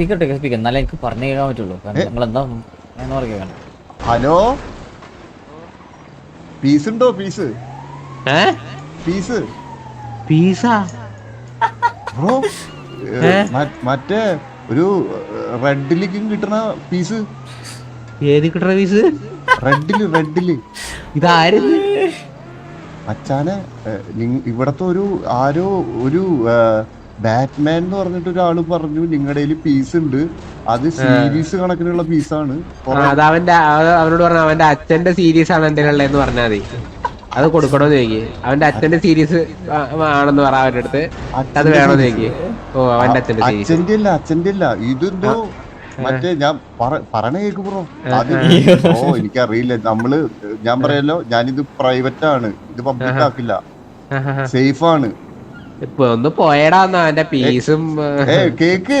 Speaker ഇട്ടേക്ക് speaker എന്നാലേ എനിക്ക് പറഞ്ഞു കേൾക്കാൻ പറ്റുള്ളൂ. കാരണം നിങ്ങൾ എന്താ എന്ന് കേൾക്കണം ഹലോ? പീസ് ഉണ്ടോ പീസ്? ഏ? പീസ്? പീസ? ബ്രോ മറ്റേ ഒരു റെഡിലേക്കും കിട്ടണ പീസ്. ഏത് കിട്ടണ പീസ്? റെഡിൽ റെഡിൽ. അച്ഛാനെ ഏഹ്, നിങ്ങ- ഇവിടത്തെ ഒരു ആരോ ഒരു ബാറ്റ്മാൻ എന്ന് പറഞ്ഞിട്ട് ഒരാൾ പറഞ്ഞു നിങ്ങളുടെ കയ്യിൽ പീസ് ഉണ്ട്. അത് സീരീസ് കണക്കിനുള്ള പീസാണ് ആണ്. അവന്റെ അവ- അവനോട് പറഞ്ഞു അവന്റെ അച്ഛന്റെ സീരീസ് ആണ് എന്റെ എന്ന് പറഞ്ഞാൽ മതി. അത് കൊടുക്കണോന്ന് ചോദിക്കി. അവന്റെ അച്ഛന്റെ സീരീസ് ആണെന്ന് പറ അവന്റെ അടുത്ത്. അത് വേണോന്ന് ചോദിക്കി. ഓ അവന്റെ അച്ഛന്റെ അച്ഛന്റെ ഇല്ല അച്ഛന്റെ ഇല്ല ഇതെന്തോ മറ്റേ ഞാൻ പറ- പറയണ കേക്ക് ബ്രോ. അത് ഓ എനിക്കറിയില്ല. നമ്മൾ ഞാൻ പറയല്ലോ ഞാനിത് പ്രൈവറ്റ് ആണ്. ഇത് പബ്ലിക് ആക്കില്ല. സേഫ് ആണ്. ഒന്ന് പോയടാന്ന് അവന്റെ പീസും കേക്ക്.